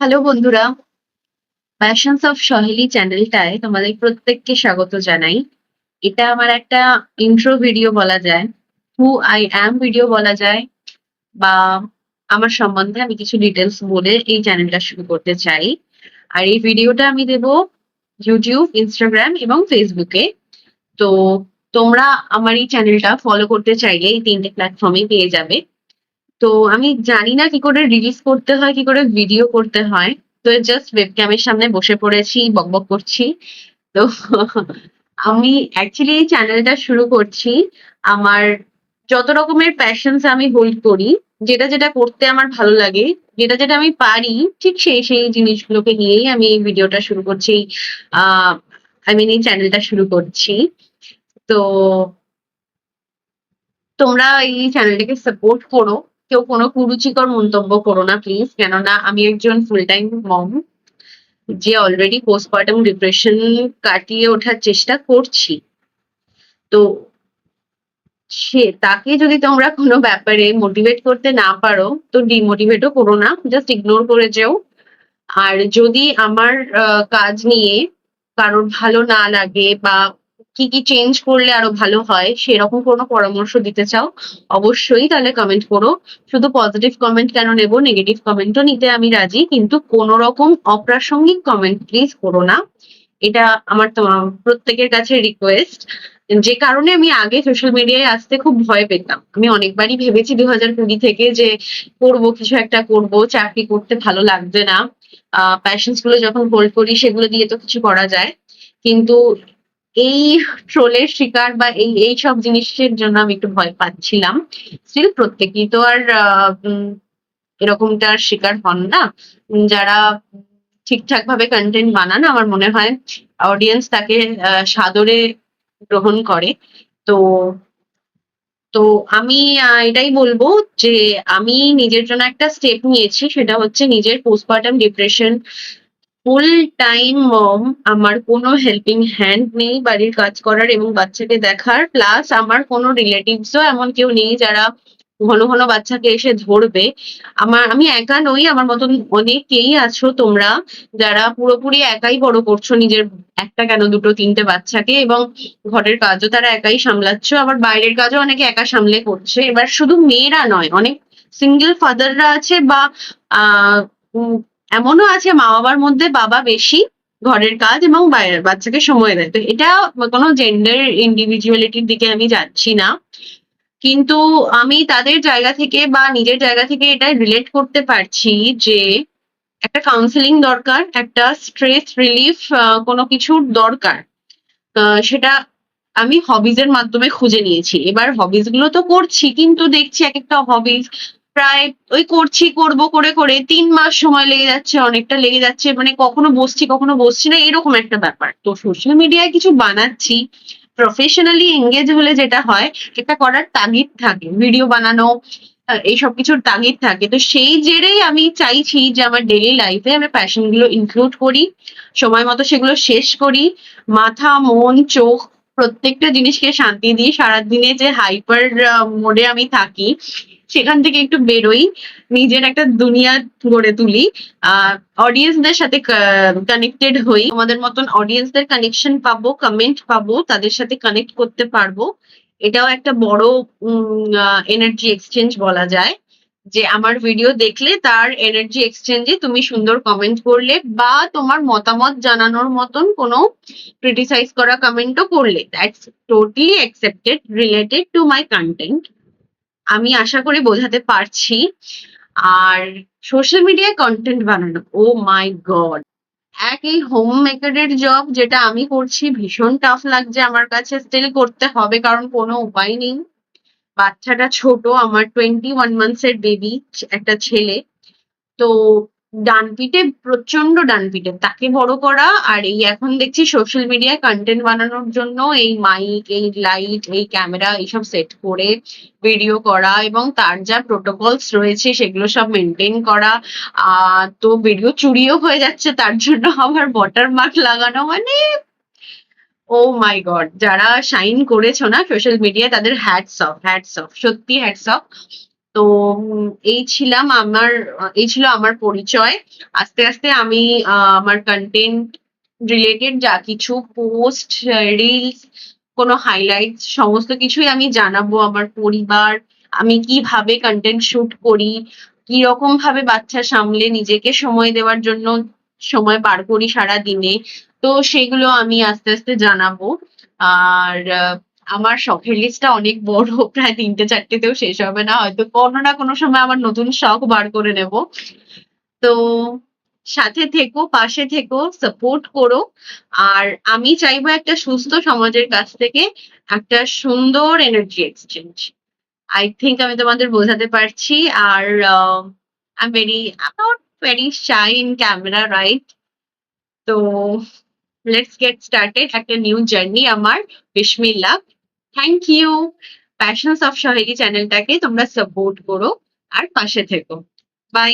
Hello বন্ধুরা। Passions of সহেলি চ্যানেলটায় তোমাদের প্রত্যেককে স্বাগত জানাই। এটা আমার একটা ইন্ট্রো ভিডিও বলা যায় হু আই অ্যাম ভিডিও বলা যায়, বা আমার সম্বন্ধে আমি কিছু ডিটেলস বলে এই চ্যানেলটা শুরু করতে চাই। আর এই ভিডিওটা আমি দেব ইউটিউব ইনস্টাগ্রাম এবং ফেসবুকে তো তোমরা আমার এই চ্যানেলটা ফলো করতে চাইলে এই তিনটে প্ল্যাটফর্মে পেয়ে যাবে। তো আমি জানি না কি করে রিলিজ করতে হয়, কি করে ভিডিও করতে হয়। তো জাস্ট ওয়েবক্যামের সামনে বসে পড়েছি বকবক করছি। তো আমি অ্যাকচুয়ালি এই চ্যানেলটা শুরু করছি আমার যত রকমের প্যাশনস আমি হোল্ড করি, যেটা যেটা করতে আমার ভালো লাগে, যেটা যেটা আমি পারি, ঠিক সেই সেই জিনিসগুলোকে নিয়েই আমি এই ভিডিওটা শুরু করছি আই মিন এই চ্যানেলটা শুরু করছি। তো তোমরা এই চ্যানেলটাকে সাপোর্ট করো। কেউ কোনো কুরুচিকর মন্তব্য করো না প্লিজ কেননা আমি একজন ফুল টাইম মম যে অলরেডি পোস্টপার্টাম ডিপ্রেশন কাটিয়ে ওঠার চেষ্টা করছি। তো সে, তাকে যদি তোমরা কোনো ব্যাপারে মোটিভেট করতে না পারো, তো ডিমোটিভেটও করো না জাস্ট ইগনোর করে যেও। আর যদি আমার কাজ নিয়ে কারোর ভালো না লাগে বা কি কি চেঞ্জ করলে আরও ভালো হয় সেরকম কোনো পরামর্শ দিতে চাও, অবশ্যই তাহলে কমেন্ট করো। শুধু পজিটিভ কমেন্ট কেন নেব? নেগেটিভ কমেন্টও নিতে আমি রাজি, কিন্তু কোন রকম অপ্রাসঙ্গিক কমেন্ট প্লিজ করো না। এটা আমার তোমার প্রত্যেকের কাছে রিকোয়েস্ট যে কারণে আমি আগে সোশ্যাল মিডিয়ায় আসতে খুব ভয় পেতাম। আমি অনেকবারই ভেবেছি দু হাজার কুড়ি থেকে যে করব, কিছু একটা করব, চাকরি করতে ভালো লাগবে না। প্যাশনসগুলো যখন হোল্ড করি, সেগুলো দিয়ে তো কিছু করা যায়। কিন্তু এই ট্রোলের শিকার বা এই এই সব জিনিসের জন্য আমি একটু ভয় পাচ্ছিলাম। স্টিল প্রত্যেকেই তো আর এরকমটার শিকার হন না। যারা ঠিকঠাক ভাবে কন্টেন্ট বানান, আমার মনে হয় অডিয়েন্স তাকে সাদরে গ্রহণ করে। তো তো আমি এটাই বলব যে আমি নিজের জন্য একটা স্টেপ নিয়েছি, সেটা হচ্ছে নিজের postpartum depression full time mom আমার কোনো হেল্পিং হ্যান্ড নেই বাড়ির কাজ করার এবং বাচ্চাকে দেখার। প্লাস আমার কোনো রিলেটিভসও এমন কেউ নেই যারা ঘন ঘন বাচ্চাকে এসে ধরবে। আমার, আমি একা নই, আমার মতন অনেকেই আছো তোমরা যারা পুরোপুরি একাই বড় করছ নিজের একটা কেন দুটো তিনটে বাচ্চাকে এবং ঘরের কাজও তারা একাই সামলাচ্ছ। আবার বাইরের কাজও অনেকে একা সামলে করছে। এবার শুধু মেয়েরা নয়, অনেক সিঙ্গেল ফাদাররা আছে বা এমনও আছে মা বাবার মধ্যে বাবা বেশি ঘরের কাজ এবং বাইরের বাচ্চাকে সময় দেয়। তো এটা কোনো জেন্ডার ইন্ডিভিজুয়ালিটির দিকে আমি যাচ্ছি না। কিন্তু আমি তাদের জায়গা থেকে বা নিজের জায়গা থেকে এটা রিলেট করতে পারছি যে একটা কাউন্সেলিং দরকার, একটা স্ট্রেস রিলিফ কোনো কিছুর দরকার। সেটা আমি হবিজের মাধ্যমে খুঁজে নিয়েছি। এবার হবিজগুলো তো করছি, কিন্তু দেখছি এক একটা হবিজ প্রায় ওই করছি, করব, করে করে তিন মাস সময় লেগে যাচ্ছে, অনেকটা লেগে যাচ্ছে মানে কখনো বসছি কখনো বসছি না, এরকম একটা ব্যাপার। তো সোশ্যাল মিডিয়ায় কিছু বানাচ্ছি প্রফেশনালি এঙ্গেজ হলে যেটা হয় এটা করার তাগিদ থাকে ভিডিও বানানো এইসব কিছুর তাগিদ থাকে। তো সেই জেরেই আমি চাইছি যে আমার ডেলি লাইফে আমি প্যাশনগুলো ইনক্লুড করি, সময় মতো সেগুলো শেষ করি, মাথা, মন, চোখ প্রত্যেকটা জিনিসকে শান্তি দিয়ে সারাদিনে যে হাইপার মোডে আমি থাকি, সেখান থেকে একটু বেরোই, নিজের একটা দুনিয়া গড়ে তুলি। আহ অডিয়েন্সদের সাথে কানেক্টেড হই। আমাদের মতন অডিয়েন্সদের কানেকশন পাবো কমেন্ট পাবো, তাদের সাথে কানেক্ট করতে পারব। এটাও একটা বড় এনার্জি এক্সচেঞ্জ বলা যায়। যে আমার ভিডিও দেখলে তার এনার্জি এক্সচেঞ্জে তুমি সুন্দর কমেন্ট করলে বা তোমার মতামত জানানোর মতন কোনো ক্রিটিসাইজ করা কমেন্টও করলে। That's totally accepted related to my content আমি আশা করি বোঝাতে পারছি। আর সোশ্যাল মিডিয়ায় কন্টেন্ট বানানো ও মাই গড এক এই হোম মেকারের জব যেটা আমি করছি, ভীষণ টাফ লাগছে আমার কাছে স্টিল করতে হবে, কারণ কোনো উপায় নেই। বাচ্চাটা ছোট, আমার টোয়েন্টি ওয়ান মান্থস এর বেবি একটা ছেলে। তো ডানপিটে প্রচণ্ড ডানপিটে, তাকে বড় করা আর এই এখন দেখছি সোশ্যাল মিডিয়ায় কন্টেন্ট বানানোর জন্য এই মাইক এই লাইট এই ক্যামেরা এইসব সেট করে ভিডিও করা এবং তার যা প্রোটোকলস রয়েছে সেগুলো সব মেনটেন করা। তো ভিডিও চুরিও হয়ে যাচ্ছে, তার জন্য আবার ওয়াটারমার্ক লাগানো মানে ও মাই গড যারা শাইন করেছ না সোশ্যাল মিডিয়ায় তাদের হ্যাটস অফ হ্যাটস অফ সত্যি হ্যাটস অফ তো এই ছিলাম আমার এই ছিল আমার পরিচয়। আস্তে আস্তে আমি আমার কন্টেন্ট রিলেটেড যা কিছু পোস্ট রিলস কোনো হাইলাইট সমস্ত কিছুই আমি জানাব আমার পরিবার। আমি কীভাবে কন্টেন্ট শুট করি কি রকম ভাবে বাচ্চা সামলে নিজেকে সময় দেওয়ার জন্য সময় পার করি সারা দিনে তো সেগুলো আমি আস্তে আস্তে জানাব। আর আমার শখের লিস্টটা অনেক বড়। প্রায় তিনটে চারটেতেও শেষ হবে না। হয়তো কোনো না কোনো সময় আমার নতুন শখ বার করে নেব। তো সাথে থেকো, পাশে থেকো সাপোর্ট করো। আর আমি চাইব একটা সুস্থ সমাজের কাছ থেকে একটা সুন্দর এনার্জি এক্সচেঞ্জ আই থিঙ্ক আমি তোমাদের বোঝাতে পারছি। আর I very not very shy in camera right তো লেটস গেট স্টার্টেড একটা নিউ জার্নি আমার বিসমিল্লাহ thank you passions of Saheli চ্যানেলটাকে তোমরা সাপোর্ট করো আর পাশে থেকো। বাই